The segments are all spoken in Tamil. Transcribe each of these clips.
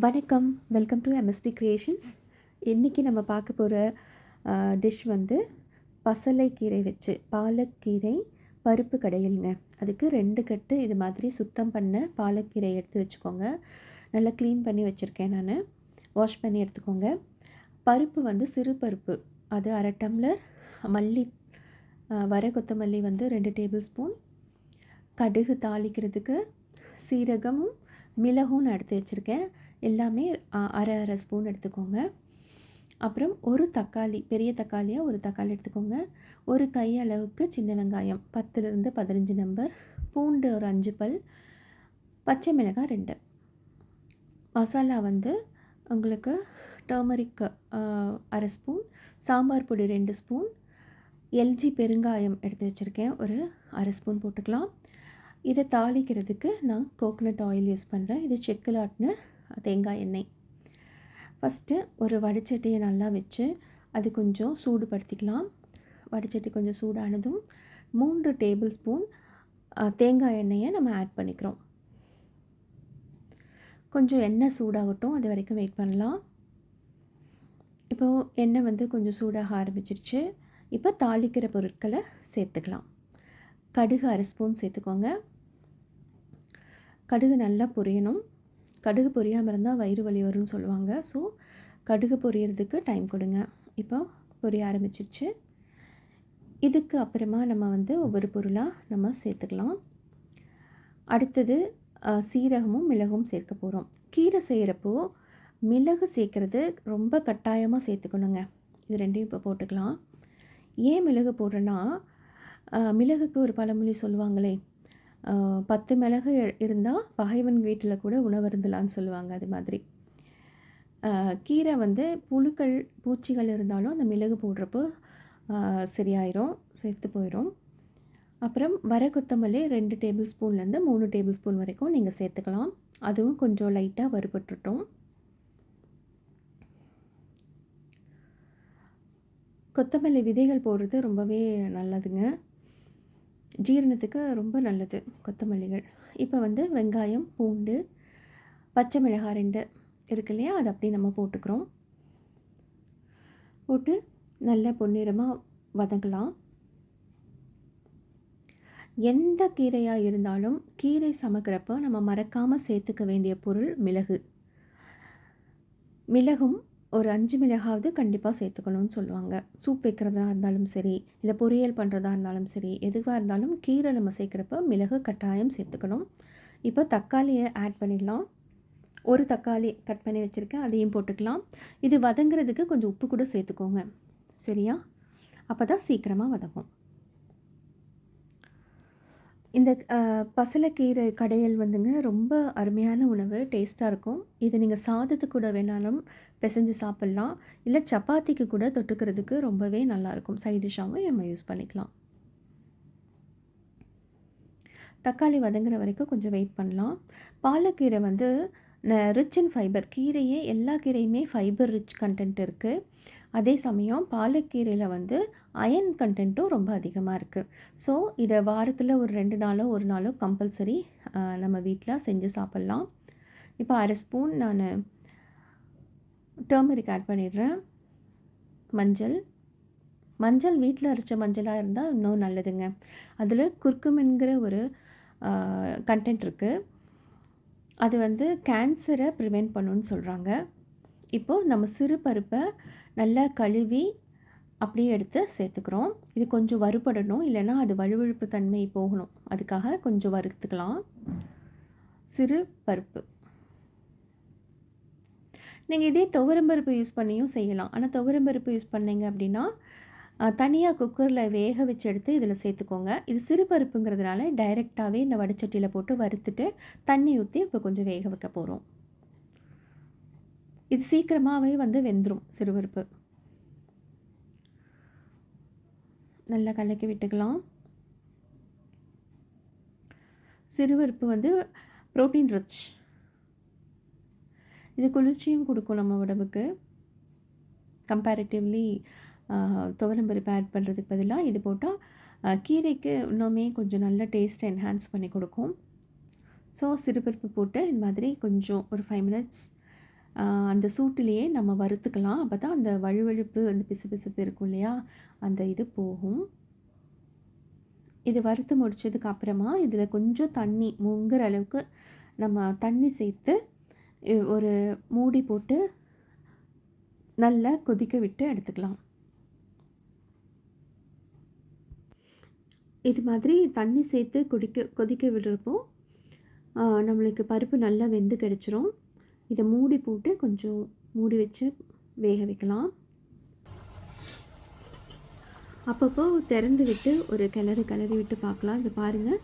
வணக்கம். வெல்கம் டு எம்எஸ்டி கிரியேஷன்ஸ் இன்றைக்கி நம்ம பார்க்க போகிற டிஷ் வந்து பசலைக்கீரை வச்சு பாலக்கீரை பருப்பு கடையிலுங்க. அதுக்கு ரெண்டு கட்டு இது மாதிரி சுத்தம் பண்ண பாலக்கீரை எடுத்து வச்சுக்கோங்க. நல்லா க்ளீன் பண்ணி வச்சுருக்கேன் நான். வாஷ் பண்ணி எடுத்துக்கோங்க. பருப்பு வந்து சிறு பருப்பு. அது அரை டம்ளர். மல்லி வர கொத்தமல்லி வந்து ரெண்டு டேபிள் ஸ்பூன் கடுகு தாளிக்கிறதுக்கு சீரகமும் மிளகும் நான் எடுத்து வச்சுருக்கேன். எல்லாமே அரை அரை ஸ்பூன் எடுத்துக்கோங்க. அப்புறம் ஒரு தக்காளி பெரிய தக்காளியாக ஒரு தக்காளி எடுத்துக்கோங்க. ஒரு கை அளவுக்கு சின்ன வெங்காயம் பத்துலேருந்து பதினஞ்சு நம்பர் பூண்டு ஒரு அஞ்சு பல் பச்சை மிளகாய் ரெண்டு. மசாலா வந்து உங்களுக்கு டர்மரிக் அரை ஸ்பூன் சாம்பார் பொடி ரெண்டு ஸ்பூன் எல்ஜி பெருங்காயம் எடுத்து வச்சுருக்கேன் ஒரு அரை ஸ்பூன் போட்டுக்கலாம். இதை தாளிக்கிறதுக்கு நான் கோகனட் ஆயில் யூஸ் பண்ணுறேன் இது செக்குலாட்னு தேங்காய் எண்ணெய். ஃபஸ்ட்டு ஒரு வடிச்சட்டியை நல்லா வச்சு அது கொஞ்சம் சூடுபடுத்திக்கலாம். வடிச்சட்டி கொஞ்சம் சூடானதும் மூன்று டேபிள் ஸ்பூன் தேங்காய் எண்ணெயை நம்ம ஆட் பண்ணிக்கிறோம். கொஞ்சம் எண்ணெய் சூடாகட்டும் அது வரைக்கும் வெயிட் பண்ணலாம். இப்போது எண்ணெய் வந்து கொஞ்சம் சூடாக ஆரம்பிச்சிருச்சு. இப்போ தாளிக்கிற பொருட்களை சேர்த்துக்கலாம். கடுகு அரை ஸ்பூன் சேர்த்துக்கோங்க. கடுகு நல்லா பொரியணும். கடுகு பொரியாமல் இருந்தால் வயிறு வலி வரும்னு சொல்லுவாங்க. ஸோ கடுகு பொரியறதுக்கு டைம் கொடுங்க. இப்போ பொரிய ஆரம்பிச்சிருச்சு. இதுக்கு அப்புறமா நம்ம வந்து ஒவ்வொரு பொருளாக நம்ம சேர்த்துக்கலாம். அடுத்தது சீரகமும் மிளகும் சேர்க்க போகிறோம் கீரை செய்கிறப்போ மிளகு சேர்க்குறது ரொம்ப கட்டாயமாக சேர்த்துக்கணுங்க. இது ரெண்டையும் இப்போ போட்டுக்கலாம். ஏன் மிளகு போடுறேன்னா மிளகுக்கு ஒரு பழமொழி சொல்லுவாங்களே பத்து மிளகு இருந்தால் பகைவன் வீட்டில் கூட உணவருந்தலான்னு சொல்லுவாங்க அது மாதிரி. கீரை வந்து புழுக்கள் பூச்சிகள் இருந்தாலும் அந்த மிளகு போடுறப்போ சரியாயிரும் சேர்த்து போயிடும் அப்புறம் வர கொத்தமல்லி ரெண்டு டேபிள் ஸ்பூன்லேருந்து மூணு டேபிள் ஸ்பூன் வரைக்கும் நீங்கள் சேர்த்துக்கலாம். அதுவும் கொஞ்சம் லைட்டாக வறுபட்டுட்டோம். கொத்தமல்லி விதைகள் போடுறது ரொம்பவே நல்லதுங்க. ஜீரணத்துக்கு ரொம்ப நல்லது கொத்தமல்லிகள். இப்போ வந்து வெங்காயம் பூண்டு பச்சை மிளகாய் ரெண்டு இருக்கு இல்லையா? அதை அப்படியே நம்ம போட்டுக்கிறோம். போட்டு நல்லா பொன்னிறமாக வதங்கலாம். எந்த கீரையாக இருந்தாலும் கீரை சமைக்கிறப்போ நம்ம மறக்காமல் சேர்த்துக்க வேண்டிய பொருள் மிளகு. மிளகும் ஒரு அஞ்சு மிளகாவது கண்டிப்பாக சேர்த்துக்கணும்னு சொல்லுவாங்க. சூப் வைக்கிறதா இருந்தாலும் சரி இல்லை பொரியல் பண்ணுறதா இருந்தாலும் சரி எதுவாக இருந்தாலும் கீரை நம்ம சேர்க்குறப்ப மிளகு கட்டாயம் சேர்த்துக்கணும். இப்போ தக்காளியை ஆட் பண்ணிடலாம். ஒரு தக்காளி கட் பண்ணி வச்சுருக்கேன் அதையும் போட்டுக்கலாம். இது வதங்குறதுக்கு கொஞ்சம் உப்பு கூட சேர்த்துக்கோங்க. சரியா? அப்போ தான் சீக்கிரமாக வதங்கும். இந்த பசலைக்கீரை கடையல் வந்துங்க ரொம்ப அருமையான உணவு டேஸ்ட்டாக இருக்கும். இது நீங்கள் சாதத்து கூட வேணாலும் பிசைஞ்சு சாப்பிட்லாம். இல்லை சப்பாத்திக்கு கூட தொட்டுக்கிறதுக்கு ரொம்பவே நல்லாயிருக்கும். சைட் டிஷ்ஷாகவும் நம்ம யூஸ் பண்ணிக்கலாம். தக்காளி வதங்குற வரைக்கும் கொஞ்சம் வெயிட் பண்ணலாம். பாலக்கீரை வந்து ரிச் இன் ஃபைபர் கீரையே எல்லா கீரையுமே ஃபைபர் ரிச் கண்டென்ட் இருக்குது அதே சமயம் பாலக்கீரையில் வந்து அயன் கண்டென்ட்டும் ரொம்ப அதிகமாக இருக்குது ஸோ இதை வாரத்தில் ஒரு ரெண்டு நாளோ ஒரு நாளோ கம்பல்சரி நம்ம வீட்டில் செஞ்சு சாப்பிட்லாம். இப்போ அரை ஸ்பூன் நான் டர்மரிக் ஆட் பண்ணிடுறேன். மஞ்சள். மஞ்சள் வீட்டில் அரைச்ச மஞ்சளாக இருந்தால் இன்னும் நல்லதுங்க. அதில் குர்க்குமென்கிற ஒரு கண்டென்ட் இருக்குது அது வந்து கேன்சரை ப்ரிவெண்ட் பண்ணுன்னு சொல்கிறாங்க இப்போது நம்ம சிறு பருப்பை நல்லா கழுவி அப்படியே எடுத்து சேர்த்துக்கிறோம். இது கொஞ்சம் வறுபடணும் இல்லைன்னா அது வழுவழுப்பு தன்மை போகணும். அதுக்காக கொஞ்சம் வறுத்துக்கலாம். சிறு பருப்பு. நீங்கள் இதே துவரம்பருப்பு யூஸ் பண்ணியும் செய்யலாம். ஆனால் துவரம்பருப்பு யூஸ் பண்ணிங்க அப்படின்னா தனியாக குக்கரில் வேக வச்சு எடுத்து இதில் சேர்த்துக்கோங்க. இது சிறு பருப்புங்கிறதுனால டைரெக்டாகவே இந்த வடைச்சட்டியில் போட்டு வறுத்துட்டு தண்ணி ஊற்றி இப்போ கொஞ்சம் வேக வைக்க போகிறோம் இது சீக்கிரமாகவே வந்து வெந்துடும் சிறுபருப்பு நல்லா கலக்கி விட்டுக்கலாம். சிறுபருப்பு வந்து ப்ரோட்டீன் ரிச் இது குளிர்ச்சியும் கொடுக்கும் நம்ம உடம்புக்கு. கம்பேரிட்டிவ்லி துவரம்பருப்பு ஆட் பண்ணுறதுக்கு பதிலாக இது போட்டால் கீரைக்கு இன்னுமே கொஞ்சம் நல்ல டேஸ்ட்டை என்ஹான்ஸ் பண்ணி கொடுக்கும். ஸோ சிறுபருப்பு போட்டு இந்த மாதிரி கொஞ்சம் ஒரு ஃபைவ் மினிட்ஸ் அந்த சூட்டுலேயே நம்ம வறுத்துக்கலாம். அப்போ தான் அந்த வழுவழுப்பு அந்த பிசுபிசுப்பு இருக்கும் இல்லையா? அந்த இது போகும். இது வறுத்து முடித்ததுக்கு அப்புறமா இதில் கொஞ்சம் தண்ணி முங்குற அளவுக்கு நம்ம தண்ணி சேர்த்து ஒரு மூடி போட்டு நல்லா கொதிக்க விட்டு எடுத்துக்கலாம். இது மாதிரி தண்ணி சேர்த்து கொதிக்க கொதிக்க விடுறப்போ நம்மளுக்கு பருப்பு நல்லா வெந்து கிடச்சிரும். இதை மூடி போட்டு கொஞ்சம் மூடி வச்சு வேக வைக்கலாம். அப்பப்போ திறந்து விட்டு ஒரு கிளறு கிளறி விட்டு பார்க்கலாம். இது பாருங்கள்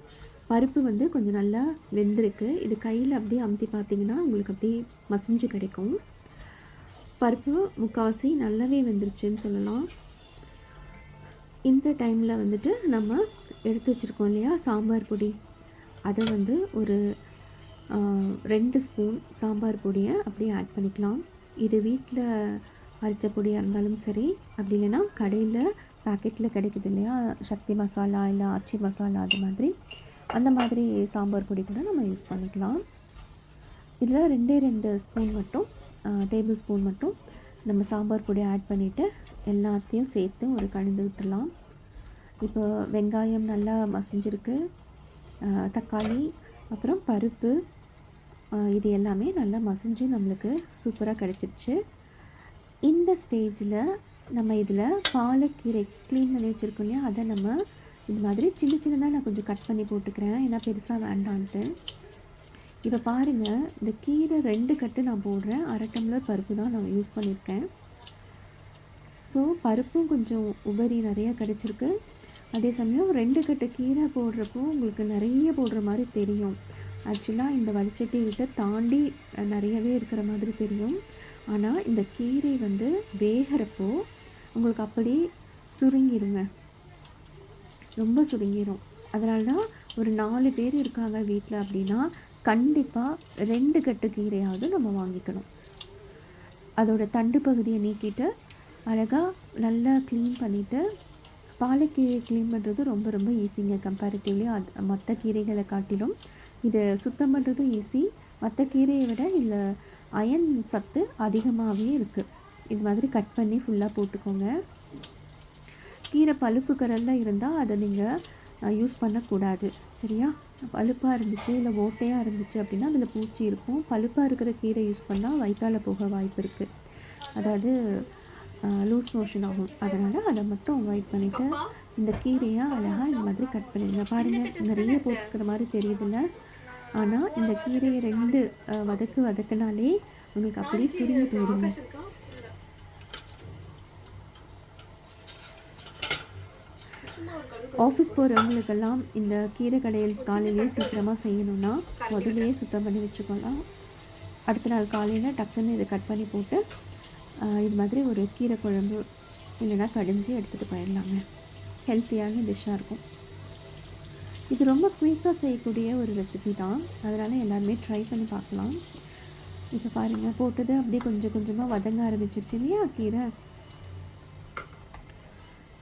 பருப்பு வந்து கொஞ்சம் நல்லா வெந்திருக்கு. இது கையில் அப்படியே அமுத்தி பார்த்தீங்கன்னா உங்களுக்கு அப்படியே மசிஞ்சு கிடைக்கும். பருப்பு முக்காவாசி நல்லாவே வெந்துருச்சுன்னு சொல்லலாம். இந்த டைமில் வந்துட்டு நம்ம எடுத்து வச்சுருக்கோம் இல்லையா சாம்பார் பொடி. அதை வந்து ஒரு ரெண்டு ஸ்பூன் சாம்பார் பொடியை அப்படியே ஆட் பண்ணிக்கலாம். இது வீட்டில் அரைச்ச பொடியாக இருந்தாலும் சரி அப்படி இல்லைன்னா கடையில் பாக்கெட்டில் கிடைக்குது இல்லையா சக்தி மசாலா இல்லை ஆச்சி மசாலா அது மாதிரி. அந்த மாதிரி சாம்பார் பொடி கூட நம்ம யூஸ் பண்ணிக்கலாம். இதில் ரெண்டே ரெண்டு ஸ்பூன் மட்டும் டேபிள் ஸ்பூன் மட்டும் நம்ம சாம்பார் பொடி ஆட் பண்ணிவிட்டு எல்லாத்தையும் சேர்த்து ஒரு கலந்து விட்டுடலாம் இப்போ வெங்காயம் நல்லா மசிஞ்சிருக்கு. தக்காளி அப்புறம் பருப்பு இது எல்லாமே நல்லா மசிஞ்சு நம்மளுக்கு சூப்பராக கிடச்சிருச்சு. இந்த ஸ்டேஜில் நம்ம இதில் பாலக்கீரை க்ளீன் பண்ணி வச்சுருக்கோம் இல்லையா? அதை நம்ம இது மாதிரி சின்ன சின்னதாக நான் கொஞ்சம் கட் பண்ணி போட்டுக்கிறேன். ஏன்னா பெருசாக வேண்டான்ட்டு. இப்போ பாருங்கள் இந்த கீரை ரெண்டு கட்டு நான் போடுறேன். அரை டம்ளர் பருப்பு தான் நான் யூஸ் பண்ணியிருக்கேன் ஸோ பருப்பும் கொஞ்சம் உபரி நிறையா கிடச்சிருக்கு. அதே சமயம் ரெண்டு கட்டு கீரை போடுறப்போ உங்களுக்கு நிறைய போடுற மாதிரி தெரியும். ஆக்சுவலாக இந்த வடிச்சட்டி விட்டு தாண்டி நிறையவே இருக்கிற மாதிரி தெரியும். ஆனால் இந்த கீரை வந்து வேகிறப்போ உங்களுக்கு அப்படி சுருங்கிடுங்க. ரொம்ப சுருங்கிடும் அதனால தான் ஒரு நாலு பேர் இருக்காங்க வீட்டில் அப்படின்னா கண்டிப்பாக ரெண்டு கட்டு கீரையாவது நம்ம வாங்கிக்கணும். அதோட தண்டு பகுதியை நீக்கிட்டு அழகாக நல்லா க்ளீன் பண்ணிவிட்டு பாலக்கீரை க்ளீன் பண்ணுறது ரொம்ப ரொம்ப ஈஸிங்க கம்பேரிட்டிவ்லி அது மற்ற கீரைகளை காட்டிலும் இது சுத்தம் பண்ணுறதும் ஈஸி மற்ற கீரையை விட இதில் அயன் சத்து அதிகமாகவே இருக்குது இது மாதிரி கட் பண்ணி ஃபுல்லாக போட்டுக்கோங்க. கீரை பழுப்பு கலரில் இருந்தால் அதை நீங்கள் யூஸ் பண்ணக்கூடாது. சரியா? பழுப்பாக இருந்துச்சு இல்லை ஓட்டையாக இருந்துச்சு அப்படின்னா அதில் பூச்சி இருக்கும். பழுப்பாக இருக்கிற கீரை யூஸ் பண்ணால் வயிற்றால் போக வாய்ப்பு இருக்குது அதாவது லூஸ் மோஷன் ஆகும். அதனால் அதை மட்டும் அவாய்ட் பண்ணிவிட்டு இந்த கீரையை அழகாக இந்த மாதிரி கட் பண்ணிடுங்க. பாருங்கள் நிறைய போட்டுக்கிற மாதிரி தெரியுதுல்ல? ஆனால் இந்த கீரையை ரெண்டு வதக்கு வதக்கினாலே உங்களுக்கு அப்படியே சுருங்கி போயிடுங்க. ஆஃபீஸ் போகிறவங்களுக்கெல்லாம் இந்த கீரை கடையில் காலையிலேயே சீக்கிரமாக செய்யணும்னா முதலையே சுத்தம் பண்ணி வச்சுக்கலாம் அடுத்த நாள் காலையில் டக்குன்னு இதை கட் பண்ணி போட்டு இது மாதிரி ஒரு கீரை குழம்பு இல்லைன்னா கடிஞ்சு எடுத்துகிட்டு போயிடலாங்க. ஹெல்த்தியான டிஷ்ஷாக இருக்கும். இது ரொம்ப குயிக்காக செய்யக்கூடிய ஒரு ரெசிபி தான். அதனால் எல்லாருமே ட்ரை பண்ணி பார்க்கலாம். இப்போ பாருங்கள் போட்டது அப்படியே கொஞ்சம் கொஞ்சமாக வதங்க ஆரம்பிச்சிருச்சு இல்லையா? கீரை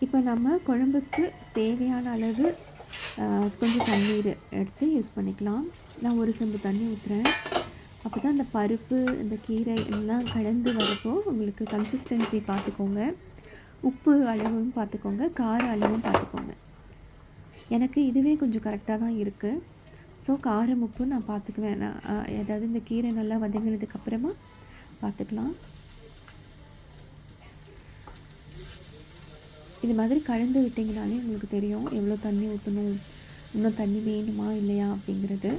இப்போ நம்ம குழம்புக்கு தேவையான அளவு கொஞ்சம் தண்ணீர் எடுத்து யூஸ் பண்ணிக்கலாம். நான் ஒரு செம்பு தண்ணி ஊற்றுறேன் அப்போ தான் அந்த பருப்பு இந்த கீரை எல்லாம் கலந்து வரப்போ உங்களுக்கு கன்சிஸ்டன்சி பார்த்துக்கோங்க. உப்பு அளவும் பார்த்துக்கோங்க. கார அளவும் பார்த்துக்கோங்க. எனக்கு இதுவே கொஞ்சம் கரெக்டாக தான் இருக்குது ஸோ காரம் உப்பு நான் பார்த்துக்குவேன். நான் ஏதாவது அதாவது இந்த கீரை நல்லா வதங்கினதுக்கப்புறமா பார்த்துக்கலாம். இது மாதிரி கலந்து விட்டிங்கனாலே உங்களுக்கு தெரியும் எவ்வளோ தண்ணி ஊற்றணும் இன்னும் தண்ணி வேணுமா இல்லையா அப்படிங்கிறது.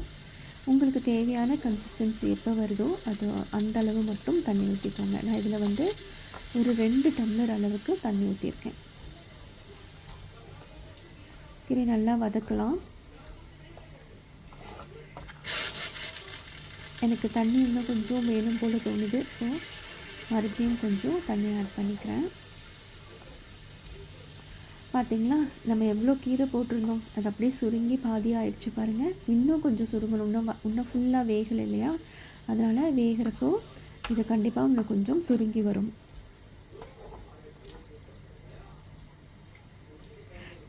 உங்களுக்கு தேவையான கன்சிஸ்டன்சி எப்போ வருதோ அது அந்த அளவு மட்டும் தண்ணி ஊற்றிக்கோங்க நான் இதில் வந்து ஒரு ரெண்டு டம்ளர் அளவுக்கு தண்ணி ஊற்றிருக்கேன் கீரை நல்லா வதக்கலாம். எனக்கு தண்ணி இன்னும் கொஞ்சம் வேணும் போல் தோணுது. ஸோ மறுபடியும் கொஞ்சம் தண்ணி ஆட் பண்ணிக்கிறேன். பார்த்தீங்களா நம்ம எவ்வளோ கீரை போட்டிருந்தோம். அது அப்படியே சுருங்கி பாதி ஆயிடுச்சு பாருங்கள் இன்னும் கொஞ்சம் சுருங்கணும். இன்னும் இன்னும் ஃபுல்லாக வேகலை இல்லையா? அதனால் வேகிறப்போ இது கண்டிப்பாக இன்னும் கொஞ்சம் சுருங்கி வரும்.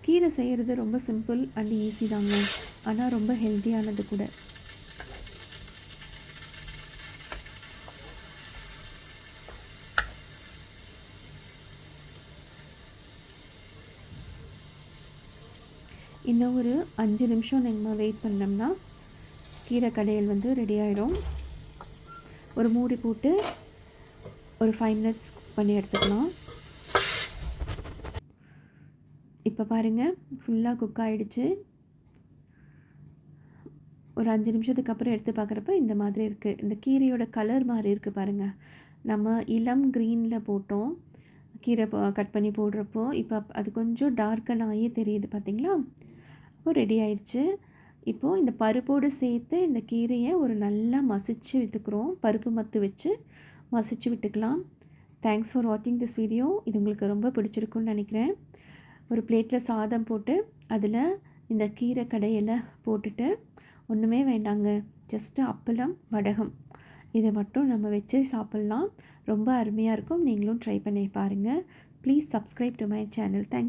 கீரை செய்கிறது ரொம்ப சிம்பிள் அண்ட் ஈஸி தாங்க. ஆனால் ரொம்ப ஹெல்த்தியானது கூட. இன்னும் ஒரு அஞ்சு நிமிஷம் நம்ம வெயிட் பண்ணோம்னா கீரை கடையல் வந்து ரெடி ஆகிடும் ஒரு மூடி போட்டு ஒரு ஃபைவ் மினிட்ஸ் பண்ணி எடுத்துக்கலாம். இப்போ பாருங்கள் ஃபுல்லாக குக் ஆகிடுச்சு ஒரு அஞ்சு நிமிஷத்துக்கு அப்புறம் எடுத்து பார்க்குறப்ப இந்த மாதிரி இருக்குது இந்த கீரையோட கலர் மாதிரி இருக்குது பாருங்கள் நம்ம இளம் க்ரீனில் போட்டோம். கீரை கட் பண்ணி போடுறப்போ இப்போ அது கொஞ்சம் டார்க்கன் ஆகியே தெரியுது பார்த்திங்களா இப்போ ரெடி ஆயிடுச்சு. இப்போது இந்த பருப்போடு சேர்த்து இந்த கீரையை ஒரு நல்லா மசிச்சு விட்டுக்கிறோம். பருப்பு மத்து வச்சு மசிச்சு விட்டுக்கலாம். தேங்க்ஸ் ஃபார் வாட்சிங் திஸ் வீடியோ இது உங்களுக்கு ரொம்ப பிடிச்சிருக்குன்னு நினைக்கிறேன். ஒரு பிளேட்டில் சாதம் போட்டு அதில் இந்த கீரை கடையில் போட்டுட்டு ஒன்றுமே வேண்டாங்க. ஜஸ்ட்டு அப்பளம் வடகம். இதை மட்டும் நம்ம வச்சு சாப்பிட்லாம். ரொம்ப அருமையாக இருக்கும். நீங்களும் ட்ரை பண்ணி பாருங்கள் please subscribe to my channel thank